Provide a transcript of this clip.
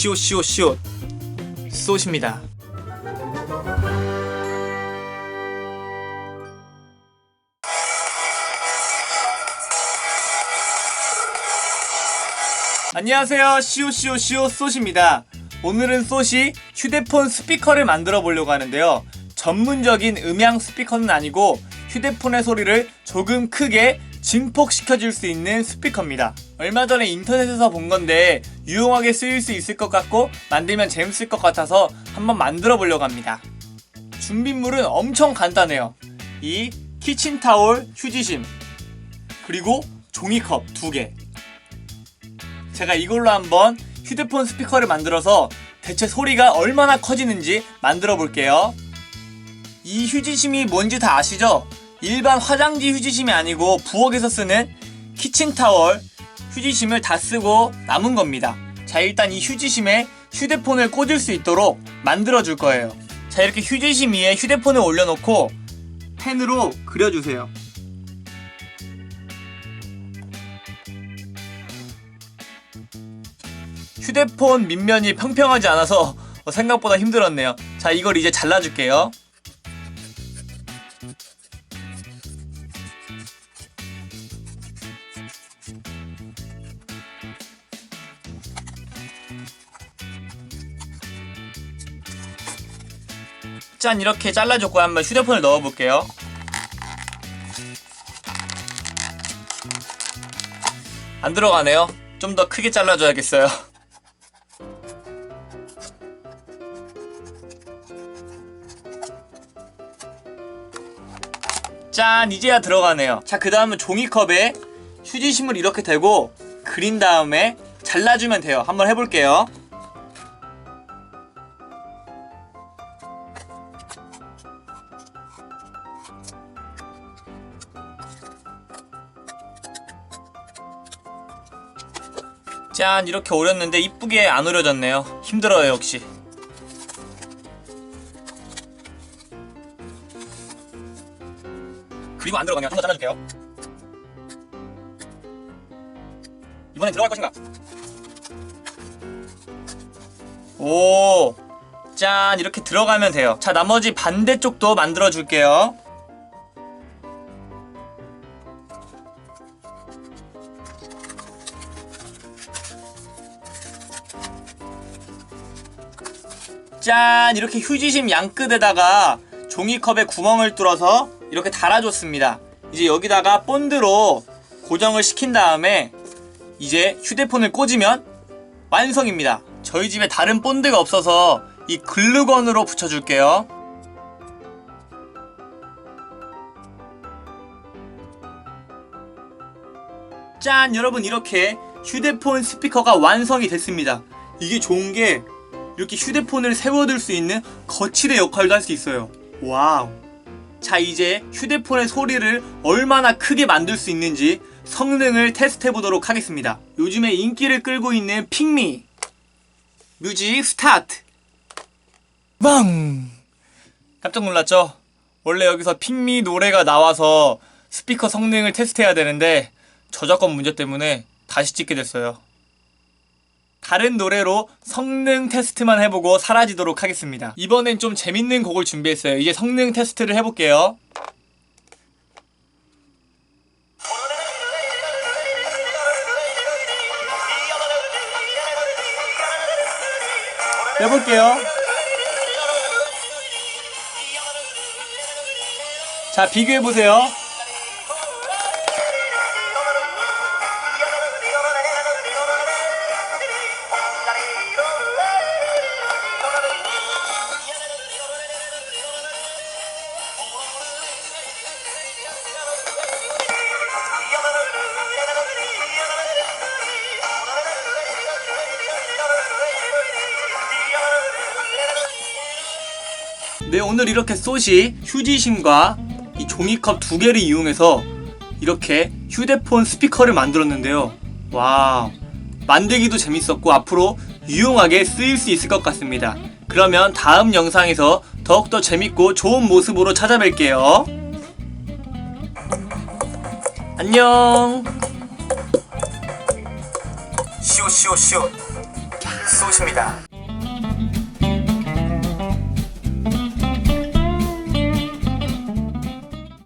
시옷 시옷 시옷 쏘십니다. 안녕하세요. 시오시오 시오 쏘십니다. 오늘은 쏘시 휴대폰 스피커를 만들어 보려고 하는데요. 전문적인 음향 스피커는 아니고 휴대폰의 소리를 조금 크게 증폭시켜 줄 수 있는 스피커입니다. 얼마 전에 인터넷에서 본 건데 유용하게 쓰일 수 있을 것 같고 만들면 재밌을 것 같아서 한번 만들어 보려고 합니다. 준비물은 엄청 간단해요. 이 키친타올 휴지심 그리고 종이컵 두 개. 제가 이걸로 한번 휴대폰 스피커를 만들어서 대체 소리가 얼마나 커지는지 만들어 볼게요. 이 휴지심이 뭔지 다 아시죠? 일반 화장지 휴지심이 아니고 부엌에서 쓰는 키친타월 휴지심을 다 쓰고 남은 겁니다. 자, 일단 이 휴지심에 휴대폰을 꽂을 수 있도록 만들어 줄 거예요. 자, 이렇게 휴지심 위에 휴대폰을 올려놓고 펜으로 그려주세요. 휴대폰 밑면이 평평하지 않아서 생각보다 힘들었네요. 자, 이걸 이제 잘라줄게요. 짠 이렇게 잘라줬고 한번 휴대폰을 넣어볼게요. 안 들어가네요. 좀 더 크게 잘라줘야겠어요. 짠 이제야 들어가네요. 자 그 다음은 종이컵에 휴지심을 이렇게 대고 그린 다음에 잘라주면 돼요. 한번 해볼게요. 짠 이렇게 오렸는데 이쁘게 안 오려졌네요. 힘들어요 역시. 그리고 안 들어가면 한 번 잘라줄게요. 이번엔 들어갈 것인가? 오 짠 이렇게 들어가면 돼요. 자 나머지 반대쪽도 만들어 줄게요 짠! 이렇게 휴지심 양끝에다가 종이컵에 구멍을 뚫어서 이렇게 달아줬습니다. 이제 여기다가 본드로 고정을 시킨 다음에 이제 휴대폰을 꽂으면 완성입니다. 저희 집에 다른 본드가 없어서 이 글루건으로 붙여줄게요 짠 여러분 이렇게 휴대폰 스피커가 완성이 됐습니다 이게 좋은 게 이렇게 휴대폰을 세워둘 수 있는 거치대 역할도 할 수 있어요. 와우. 자, 이제 휴대폰의 소리를 얼마나 크게 만들 수 있는지 성능을 테스트해 보도록 하겠습니다. 요즘에 인기를 끌고 있는 핑미. 뮤직 스타트. 빵! 깜짝 놀랐죠? 원래 여기서 핑미 노래가 나와서 스피커 성능을 테스트해야 되는데 저작권 문제 때문에 다시 찍게 됐어요. 다른 노래로 성능 테스트만 해보고 사라지도록 하겠습니다. 이번엔 좀 재밌는 곡을 준비했어요. 이제 성능 테스트를 해볼게요. 해볼게요. 자, 비교해보세요. 네, 오늘 이렇게 쏘시 휴지심과 이 종이컵 두 개를 이용해서 이렇게 휴대폰 스피커를 만들었는데요. 와, 만들기도 재밌었고 앞으로 유용하게 쓰일 수 있을 것 같습니다. 그러면 다음 영상에서 더욱더 재밌고 좋은 모습으로 찾아뵐게요. 안녕. 시오. 쏘십니다.